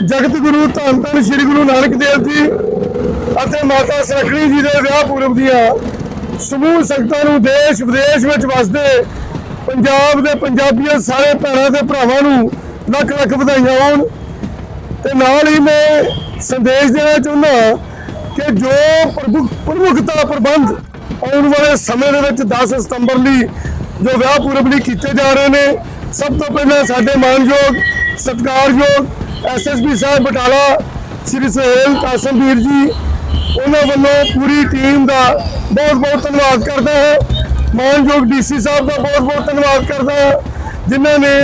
ਜਗਤ ਗੁਰੂ ਧੰਨ ਧੰਨ ਸ੍ਰੀ ਗੁਰੂ ਨਾਨਕ ਦੇਵ ਜੀ ਅਤੇ ਮਾਤਾ ਸਰਖੜੀ ਜੀ ਦੇ ਵਿਆਹ ਪੂਰਬ ਦੀਆਂ ਸਮੂਹ ਸੰਗਤਾਂ ਨੂੰ ਦੇਸ਼ ਵਿਦੇਸ਼ ਵਿੱਚ ਵਸਦੇ ਪੰਜਾਬ ਦੇ ਪੰਜਾਬੀਆਂ ਸਾਰੇ ਭੈਣਾਂ ਤੇ ਭਰਾਵਾਂ ਨੂੰ ਲੱਖ ਲੱਖ ਵਧਾਈਆਂ ਹੋਣ। ਤੇ ਨਾਲ ਹੀ ਮੈਂ ਸੰਦੇਸ਼ ਦੇਣਾ ਚਾਹੁੰਦਾ ਕਿ ਜੋ ਪ੍ਰਮੁੱਖ ਪ੍ਰਮੁੱਖਤਾ ਪ੍ਰਬੰਧ ਆਉਣ ਵਾਲੇ ਸਮੇਂ ਦੇ ਵਿੱਚ 10 ਸਤੰਬਰ ਲਈ ਜੋ ਵਿਆਹ ਪੂਰਬ ਲਈ ਕੀਤੇ ਜਾ ਰਹੇ ਨੇ, ਸਭ ਤੋਂ ਪਹਿਲਾਂ ਸਾਡੇ ਮਾਨਯੋਗ, ਸਤਿਕਾਰਯੋਗ ਐਸਐਸਪੀ ਸਾਹਿਬ ਬਟਾਲਾ, ਸ੍ਰੀ ਸੁਹੇਲ ਕਾਸਮਵੀਰ ਜੀ, ਉਹਨਾਂ ਵੱਲੋਂ ਪੂਰੀ ਟੀਮ ਦਾ ਬਹੁਤ ਬਹੁਤ ਧੰਨਵਾਦ ਕਰਦਾ ਹਾਂ। ਮਾਨਯੋਗ ਡੀਸੀ ਸਾਹਿਬ ਦਾ ਬਹੁਤ ਬਹੁਤ ਧੰਨਵਾਦ ਕਰਦਾ ਹਾਂ, ਜਿਨ੍ਹਾਂ ਨੇ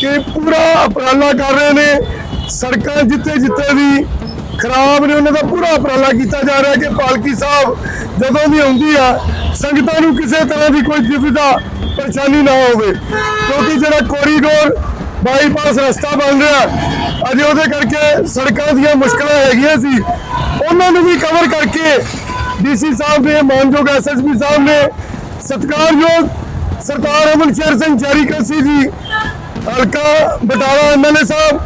ਕਿ ਪੂਰਾ ਉਪਰਾਲਾ ਕਰ ਰਹੇ ਨੇ। ਸੜਕਾਂ ਜਿੱਥੇ ਜਿੱਥੇ ਵੀ ਖਰਾਬ ਨੇ, ਉਹਨਾਂ ਦਾ ਪੂਰਾ ਉਪਰਾਲਾ ਕੀਤਾ ਜਾ ਰਿਹਾ ਕਿ ਪਾਲਕੀ ਸਾਹਿਬ ਜਦੋਂ ਵੀ ਆਉਂਦੀ ਆ, ਸੰਗਤਾਂ ਨੂੰ ਕਿਸੇ ਤਰ੍ਹਾਂ ਦੀ ਕੋਈ ਦੁਵਿਧਾ, ਪਰੇਸ਼ਾਨੀ ਨਾ ਹੋਵੇ। ਕਿਉਂਕਿ ਜਿਹੜਾ ਕੋਰੀਡੋਰ ਬਾਈਪਾਸ ਰਸਤਾ ਬਣ ਰਿਹਾ। ਅਜੇ ਉਹਦੇ ਕਰਕੇ ਸੜਕਾਂ ਦੀਆਂ ਮੁਸ਼ਕਲਾਂ ਹੈਗੀਆਂ ਸੀ। ਉਹਨਾਂ ਨੂੰ ਵੀ ਕਵਰ ਕਰਕੇ ਡੀਸੀ ਸਾਹਿਬ ਨੇ, ਮਾਨਯੋਗ ਐਸਐਸਪੀ ਸਾਹਿਬ ਨੇ ਸਤਿਕਾਰਯੋਗ ਸਰਦਾਰ ਅਮਨ ਸ਼ੇਰ ਸਿੰਘ ਜਾਰੀ ਕਲਸੀ ਜੀ, ਹਲਕਾ ਬਟਾਲਾ ਐਮਐਲਏ ਸਾਹਿਬ,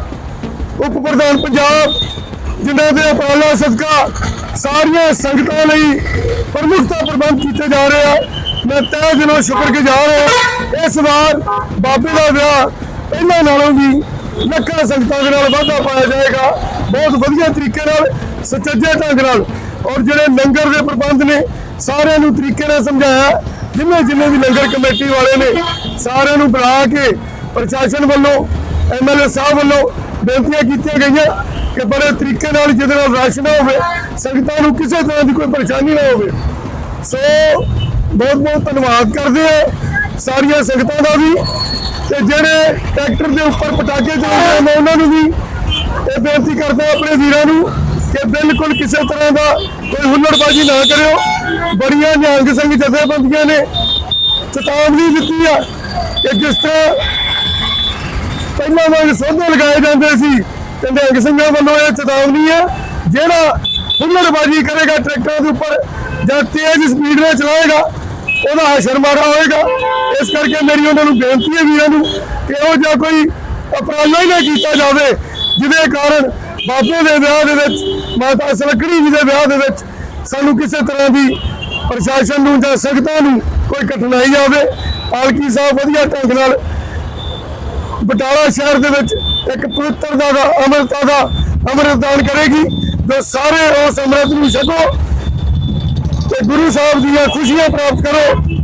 ਉਪ ਪ੍ਰਧਾਨ ਪੰਜਾਬ, ਜਿਨ੍ਹਾਂ ਦੇ ਉਪਰਾਲਾ ਸਦਕਾ ਸਾਰੀਆਂ ਸੰਗਤਾਂ ਲਈ ਪ੍ਰਮੁੱਖਤਾ ਪ੍ਰਬੰਧ ਕੀਤੇ ਜਾ ਰਹੇ ਆ। ਮੈਂ ਤਹਿ ਦਿਲੋਂ ਸ਼ੁਕਰਗੁਜ਼ਾਰ ਹਾਂ। ਇਸ ਵਾਰ ਬਾਬੇ ਦਾ ਵਿਆਹ ਪਹਿਲਾਂ ਨਾਲੋਂ ਵੀ ਲੱਖਾਂ ਸੰਗਤਾਂ ਦੇ ਨਾਲ ਵਾਧਾ ਪਾਇਆ ਜਾਏਗਾ। ਬਹੁਤ ਵਧੀਆ ਤਰੀਕੇ ਨਾਲ, ਸੁਚੱਜੇ ਢੰਗ ਨਾਲ। ਔਰ ਜਿਹੜੇ ਲੰਗਰ ਦੇ ਪ੍ਰਬੰਧ ਨੇ, ਸਾਰਿਆਂ ਨੂੰ ਤਰੀਕੇ ਨਾਲ ਸਮਝਾਇਆ। ਜਿੰਨੇ ਜਿੰਨੇ ਵੀ ਲੰਗਰ ਕਮੇਟੀ ਵਾਲੇ ਨੇ, ਸਾਰਿਆਂ ਨੂੰ ਬੁਲਾ ਕੇ ਪ੍ਰਸ਼ਾਸਨ ਵੱਲੋਂ ਐਮਐਲਏ ਸਾਹਿਬ ਵੱਲੋਂ ਬੇਨਤੀਆਂ ਕੀਤੀਆਂ ਗਈਆਂ ਕਿ ਬੜੇ ਤਰੀਕੇ ਨਾਲ ਜਿਹਦੇ ਨਾਲ ਰਸ਼ ਨਾ ਹੋਵੇ, ਸੰਗਤਾਂ ਨੂੰ ਕਿਸੇ ਤਰ੍ਹਾਂ ਦੀ ਕੋਈ ਪਰੇਸ਼ਾਨੀ ਨਾ ਹੋਵੇ। ਸੋ ਬਹੁਤ ਬਹੁਤ ਧੰਨਵਾਦ ਕਰਦੇ ਆ ਸਾਰੀਆਂ ਸੰਗਤਾਂ ਦਾ ਵੀ। ਤੇ ਜਿਹੜੇ ਟਰੈਕਟਰ ਦੇ ਉੱਪਰ ਪਟਾਕੇ ਚਲਾਉਂਦੇ ਨੇ ਉਹਨਾਂ ਨੂੰ ਵੀ ਇਹ ਬੇਨਤੀ ਕਰਦਾ ਆਪਣੇ ਵੀਰਾਂ ਨੂੰ ਕਿ ਬਿਲਕੁਲ ਕਿਸੇ ਤਰ੍ਹਾਂ ਦਾ ਕੋਈ ਹੁੱਲੜਬਾਜ਼ੀ ਨਾ ਕਰਿਓ। ਬੜੀਆਂ ਨਿਹੰਗ ਸਿੰਘ ਜਥੇਬੰਦੀਆਂ ਨੇ ਚੇਤਾਵਨੀ ਦਿੱਤੀ ਆ ਕਿ ਜਿਸ ਤਰ੍ਹਾਂ ਪਹਿਲਾਂ ਵਾਂਗ ਸੋਧੇ ਲਗਾਏ ਜਾਂਦੇ ਸੀ, ਤੇ ਨਿਹੰਗ ਸਿੰਘਾਂ ਵੱਲੋਂ ਇਹ ਚੇਤਾਵਨੀ ਹੈ, ਜਿਹੜਾ ਹੁੱਲੜਬਾਜ਼ੀ ਕਰੇਗਾ ਟਰੈਕਟਰਾਂ ਦੇ ਉੱਪਰ ਜਾਂ ਤੇਜ਼ ਸਪੀਡ ਨਾਲ ਚਲਾਏਗਾ, ਉਹਦਾ ਹਸ਼ਰ ਮਾਰਾ ਹੋਏਗਾ। ਇਸ ਕਰਕੇ ਮੇਰੀ ਉਹਨਾਂ ਨੂੰ ਬੇਨਤੀ ਹੈ ਵੀਰਾਂ ਨੂੰ ਕਿ ਉਹ ਜਿਹਾ ਕੋਈ ਉਪਰਾਲਾ ਹੀ ਨਾ ਕੀਤਾ ਜਾਵੇ, ਜਿਹਦੇ ਕਾਰਨ ਬਾਬੇ ਦੇ ਵਿਆਹ ਦੇ ਵਿੱਚ, ਮਾਤਾ ਸਲਕੜੀ ਜੀ ਦੇ ਵਿਆਹ ਦੇ ਵਿੱਚ ਸਾਨੂੰ ਕਿਸੇ ਤਰ੍ਹਾਂ ਦੀ ਪ੍ਰਸ਼ਾਸਨ ਨੂੰ ਜਾਂ ਸੰਗਤਾਂ ਨੂੰ ਕੋਈ ਕਠਿਨਾਈ ਆਵੇ। ਪਾਲਕੀ ਸਾਹਿਬ ਵਧੀਆ ਢੰਗ ਨਾਲ ਬਟਾਲਾ ਸ਼ਹਿਰ ਦੇ ਵਿੱਚ ਇੱਕ ਪਵਿੱਤਰ ਦਾ ਦਾ ਦਾ ਅੰਮ੍ਰਿਤ ਕਰੇਗੀ, ਜੋ ਸਾਰੇ ਉਸ ਅੰਮ੍ਰਿਤ ਨੂੰ ਛਕੋ ਤੇ ਗੁਰੂ ਸਾਹਿਬ ਦੀਆਂ ਖੁਸ਼ੀਆਂ ਪ੍ਰਾਪਤ ਕਰੋ।